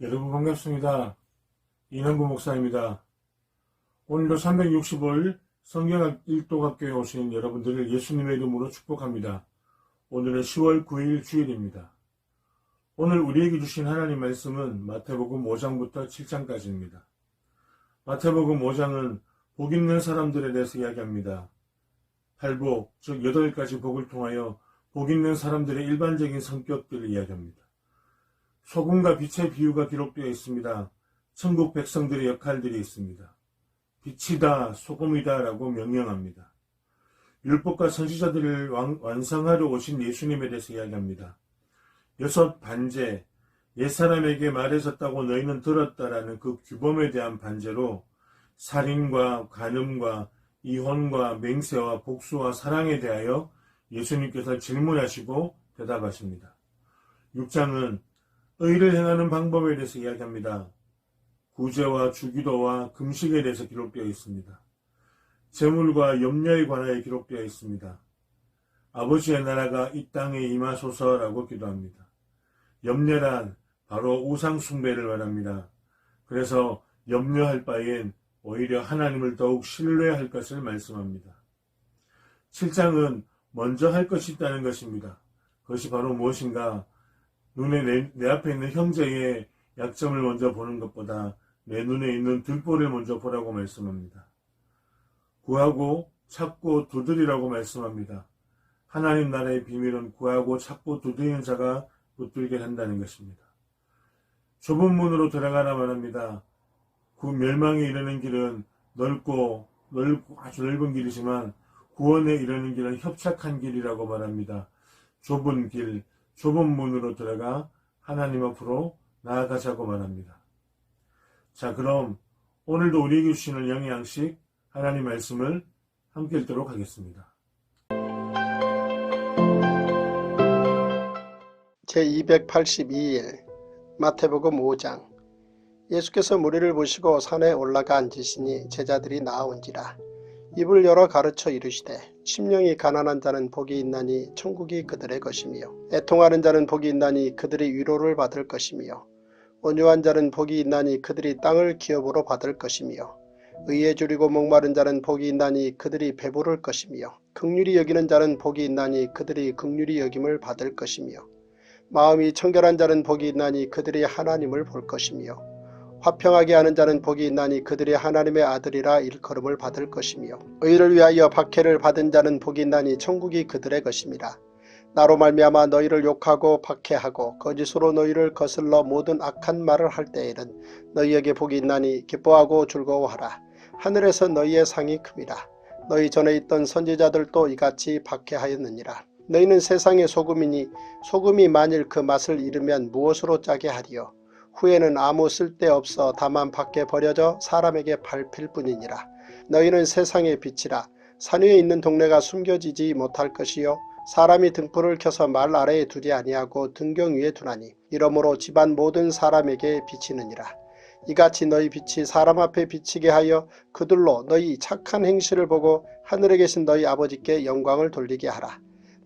여러분 반갑습니다. 이남구 목사입니다. 오늘도 365일 성경학 일도학교에 오신 여러분들을 예수님의 이름으로 축복합니다. 오늘은 10월 9일 주일입니다. 오늘 우리에게 주신 하나님 말씀은 마태복음 5장부터 7장까지입니다. 마태복음 5장은 복 있는 사람들에 대해서 이야기합니다. 팔복, 즉 8가지 복을 통하여 복 있는 사람들의 일반적인 성격들을 이야기합니다. 소금과 빛의 비유가 기록되어 있습니다. 천국 백성들의 역할들이 있습니다. 빛이다, 소금이다 라고 명령합니다. 율법과 선지자들을 완- 완성하러 오신 예수님에 대해서 이야기합니다. 여섯 반제, 옛사람에게 말해졌다고 너희는 들었다라는 그 규범에 대한 반제로 살인과 간음과 이혼과 맹세와 복수와 사랑에 대하여 예수님께서 질문하시고 대답하십니다. 6장은 의를 행하는 방법에 대해서 이야기합니다. 구제와 주기도와 금식에 대해서 기록되어 있습니다. 재물과 염려에 관하여 기록되어 있습니다. 아버지의 나라가 이 땅에 임하소서라고 기도합니다. 염려란 바로 우상숭배를 말합니다. 그래서 염려할 바엔 오히려 하나님을 더욱 신뢰할 것을 말씀합니다. 7장은 먼저 할 것이 있다는 것입니다. 그것이 바로 무엇인가? 눈에 내, 내 앞에 있는 형제의 약점을 먼저 보는 것보다 내 눈에 있는 등불을 먼저 보라고 말씀합니다. 구하고 찾고 두드리라고 말씀합니다. 하나님 나라의 비밀은 구하고 찾고 두드리는 자가 붙들게 한다는 것입니다. 좁은 문으로 들어가라 말합니다. 그 멸망에 이르는 길은 넓고 넓고 아주 넓은 길이지만 구원에 이르는 길은 협착한 길이라고 말합니다. 좁은 길, 좁은 문으로 들어가 하나님 앞으로 나아가자고 말합니다. 자, 그럼 오늘도 우리에게 주시는 영양식 하나님 말씀을 함께 읽도록 하겠습니다. 제282일 마태복음 5장 예수께서 무리를 보시고 산에 올라가 앉으시니 제자들이 나아온지라 입을 열어 가르쳐 이르시되 심령이 가난한 자는 복이 있나니 천국이 그들의 것이며 애통하는 자는 복이 있나니 그들이 위로를 받을 것이며 온유한 자는 복이 있나니 그들이 땅을 기업으로 받을 것이며 의에 줄이고 목마른 자는 복이 있나니 그들이 배부를 것이며 극률이 여기는 자는 복이 있나니 그들이 극률이 여김을 받을 것이며 마음이 청결한 자는 복이 있나니 그들이 하나님을 볼 것이며 화평하게 하는 자는 복이 있나니 그들이 하나님의 아들이라 일컬음을 받을 것이며 의를 위하여 박해를 받은 자는 복이 있나니 천국이 그들의 것입니다. 나로 말미암아 너희를 욕하고 박해하고 거짓으로 너희를 거슬러 모든 악한 말을 할 때에는 너희에게 복이 있나니 기뻐하고 즐거워하라. 하늘에서 너희의 상이 큽니다. 너희 전에 있던 선지자들도 이같이 박해하였느니라. 너희는 세상의 소금이니 소금이 만일 그 맛을 잃으면 무엇으로 짜게 하리요. 후에는 아무 쓸데없어 다만 밖에 버려져 사람에게 밟힐 뿐이니라. 너희는 세상의 빛이라. 산 위에 있는 동네가 숨겨지지 못할 것이요. 사람이 등불을 켜서 말 아래에 두지 아니하고 등경 위에 두나니 이러므로 집안 모든 사람에게 비치느니라. 이같이 너희 빛이 사람 앞에 비치게 하여 그들로 너희 착한 행실을 보고 하늘에 계신 너희 아버지께 영광을 돌리게 하라.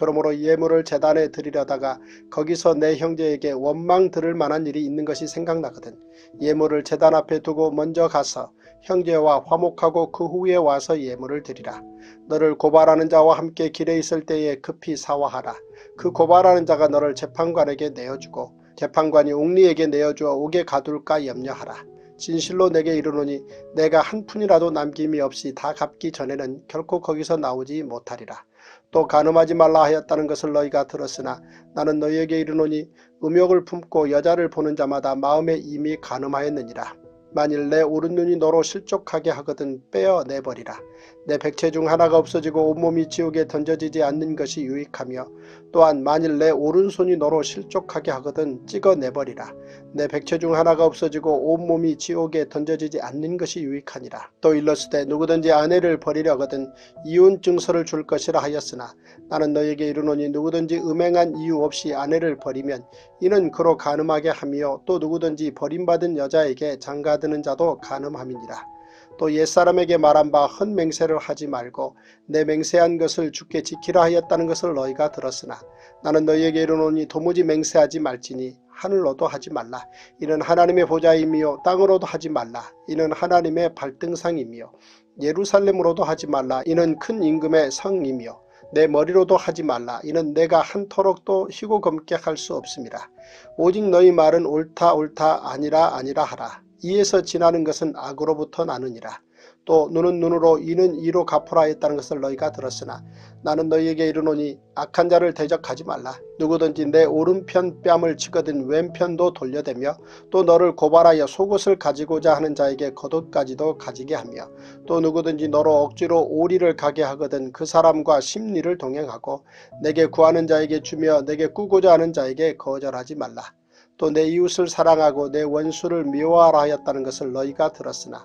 그러므로 예물을 재단에 드리려다가 거기서 내 형제에게 원망 들을 만한 일이 있는 것이 생각나거든. 예물을 재단 앞에 두고 먼저 가서 형제와 화목하고 그 후에 와서 예물을 드리라. 너를 고발하는 자와 함께 길에 있을 때에 급히 사화하라. 그 고발하는 자가 너를 재판관에게 내어주고 재판관이 옥리에게 내어주어 옥에 가둘까 염려하라. 진실로 내게 이르노니 내가 한 푼이라도 남김이 없이 다 갚기 전에는 결코 거기서 나오지 못하리라. 또 간음하지 말라 하였다는 것을 너희가 들었으나 나는 너희에게 이르노니 음욕을 품고 여자를 보는 자마다 마음에 이미 간음하였느니라. 만일 내 오른눈이 너로 실족하게 하거든 빼어 내버리라. 내 백체 중 하나가 없어지고 온몸이 지옥에 던져지지 않는 것이 유익하며 또한 만일 내 오른손이 너로 실족하게 하거든 찍어내버리라. 내 백체 중 하나가 없어지고 온몸이 지옥에 던져지지 않는 것이 유익하니라. 또 일렀으되 누구든지 아내를 버리려거든 이혼 증서를 줄 것이라 하였으나 나는 너에게 이르노니 누구든지 음행한 이유 없이 아내를 버리면 이는 그로 간음하게 하며 또 누구든지 버림받은 여자에게 장가드는 자도 간음함이니라. 또 옛사람에게 말한 바 헛 맹세를 하지 말고 내 맹세한 것을 주께 지키라 하였다는 것을 너희가 들었으나 나는 너희에게 이르노니 도무지 맹세하지 말지니 하늘로도 하지 말라. 이는 하나님의 보좌이며 땅으로도 하지 말라. 이는 하나님의 발등상이며 예루살렘으로도 하지 말라. 이는 큰 임금의 성이며 내 머리로도 하지 말라. 이는 내가 한토록도 희고 검게 할수 없습니다. 오직 너희 말은 옳다 옳다 아니라 아니라 하라. 이에서 지나는 것은 악으로부터 나느니라. 또 눈은 눈으로 이는 이로 갚으라 했다는 것을 너희가 들었으나 나는 너희에게 이르노니 악한 자를 대적하지 말라. 누구든지 내 오른편 뺨을 치거든 왼편도 돌려대며 또 너를 고발하여 속옷을 가지고자 하는 자에게 겉옷까지도 가지게 하며 또 누구든지 너로 억지로 오리를 가게 하거든 그 사람과 심리를 동행하고 내게 구하는 자에게 주며 내게 꾸고자 하는 자에게 거절하지 말라. 또 내 이웃을 사랑하고 내 원수를 미워하라 하였다는 것을 너희가 들었으나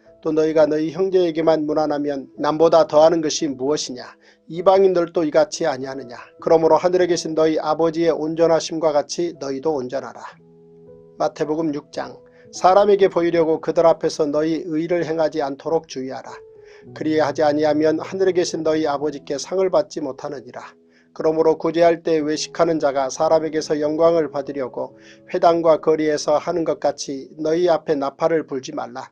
또 너희가 너희 형제에게만 무난하면 남보다 더하는 것이 무엇이냐. 이방인들도 이같이 아니하느냐. 그러므로 하늘에 계신 너희 아버지의 온전하심과 같이 너희도 온전하라. 마태복음 6장 사람에게 보이려고 그들 앞에서 너희 의를 행하지 않도록 주의하라. 그리하지 아니하면 하늘에 계신 너희 아버지께 상을 받지 못하느니라. 그러므로 구제할 때 외식하는 자가 사람에게서 영광을 받으려고 회당과 거리에서 하는 것 같이 너희 앞에 나팔을 불지 말라.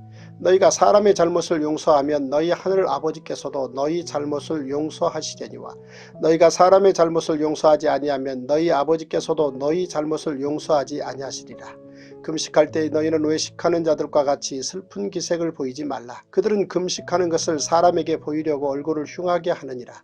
너희가 사람의 잘못을 용서하면 너희 하늘 아버지께서도 너희 잘못을 용서하시려니와 너희가 사람의 잘못을 용서하지 아니하면 너희 아버지께서도 너희 잘못을 용서하지 아니하시리라. 금식할 때 너희는 외식하는 자들과 같이 슬픈 기색을 보이지 말라. 그들은 금식하는 것을 사람에게 보이려고 얼굴을 흉하게 하느니라.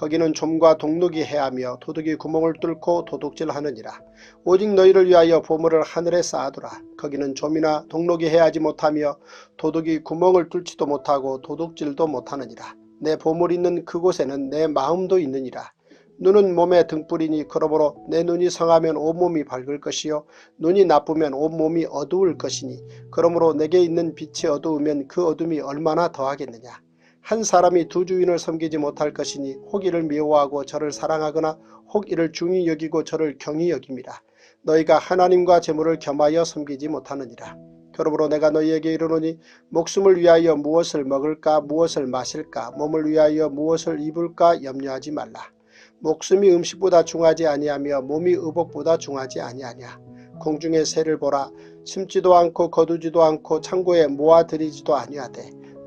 거기는 좀과 동록이 해하며 도둑이 구멍을 뚫고 도둑질하느니라. 오직 너희를 위하여 보물을 하늘에 쌓아두라. 거기는 좀이나 동록이 해하지 못하며 도둑이 구멍을 뚫지도 못하고 도둑질도 못하느니라. 내 보물 있는 그곳에는 내 마음도 있느니라. 눈은 몸의 등불이니 그러므로 내 눈이 성하면 온몸이 밝을 것이요 눈이 나쁘면 온몸이 어두울 것이니 그러므로 내게 있는 빛이 어두우면 그 어둠이 얼마나 더하겠느냐. 한 사람이 두 주인을 섬기지 못할 것이니 혹 이를 미워하고 저를 사랑하거나 혹 이를 중히 여기고 저를 경히 여김이라. 너희가 하나님과 재물을 겸하여 섬기지 못하느니라. 그러므로 내가 너희에게 이르노니 목숨을 위하여 무엇을 먹을까 무엇을 마실까 몸을 위하여 무엇을 입을까 염려하지 말라. 목숨이 음식보다 중하지 아니하며 몸이 의복보다 중하지 아니하냐. 공중의 새를 보라 심지도 않고 거두지도 않고 창고에 모아들이지도 아니하되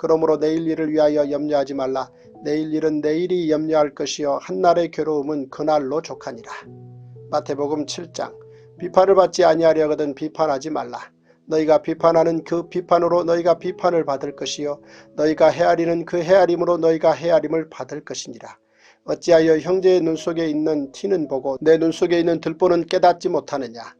그러므로 내일 일을 위하여 염려하지 말라 내일 일은 내일이 염려할 것이요 한날의 괴로움은 그날로 족하니라. 마태복음 7장 비판을 받지 아니하려거든 비판하지 말라. 너희가 비판하는 그 비판으로 너희가 비판을 받을 것이요 너희가 헤아리는 그 헤아림으로 너희가 헤아림을 받을 것이니라. 어찌하여 형제의 눈 속에 있는 티는 보고 내 눈 속에 있는 들보는 깨닫지 못하느냐.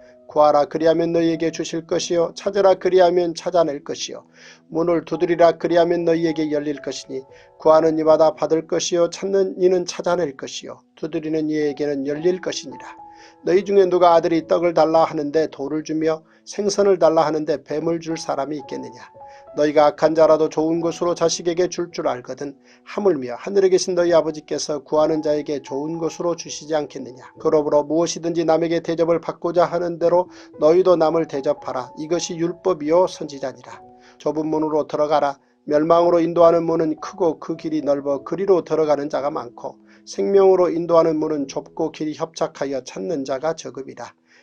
구하라. 그리하면 너희에게 주실 것이요. 찾으라. 그리하면 찾아낼 것이요. 문을 두드리라. 그리하면 너희에게 열릴 것이니 구하는 이마다 받을 것이요. 찾는 이는 찾아낼 것이요. 두드리는 이에게는 열릴 것이니라. 너희 중에 누가 아들이 떡을 달라 하는데 돌을 주며 생선을 달라 하는데 뱀을 줄 사람이 있겠느냐. 너희가 악한 자라도 좋은 것으로 자식에게 줄줄 알거든 하물며 하늘에 계신 너희 아버지께서 구하는 자에게 좋은 것으로 주시지 않겠느냐. 그러므로 무엇이든지 남에게 대접을 받고자 하는 대로 너희도 남을 대접하라. 이것이 율법이요 선지자니라. 좁은 문으로 들어가라. 멸망으로 인도하는 문은 크고 그 길이 넓어 그리로 들어가는 자가 많고 생명으로 인도하는 문은 좁고 길이 협착하여 찾는 자가 적음이라.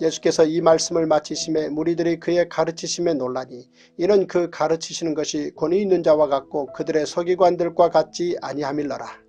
예수께서 이 말씀을 마치심에 무리들이 그의 가르치심에 놀라니 이는 그 가르치시는 것이 권위 있는 자와 같고 그들의 서기관들과 같지 아니함일러라.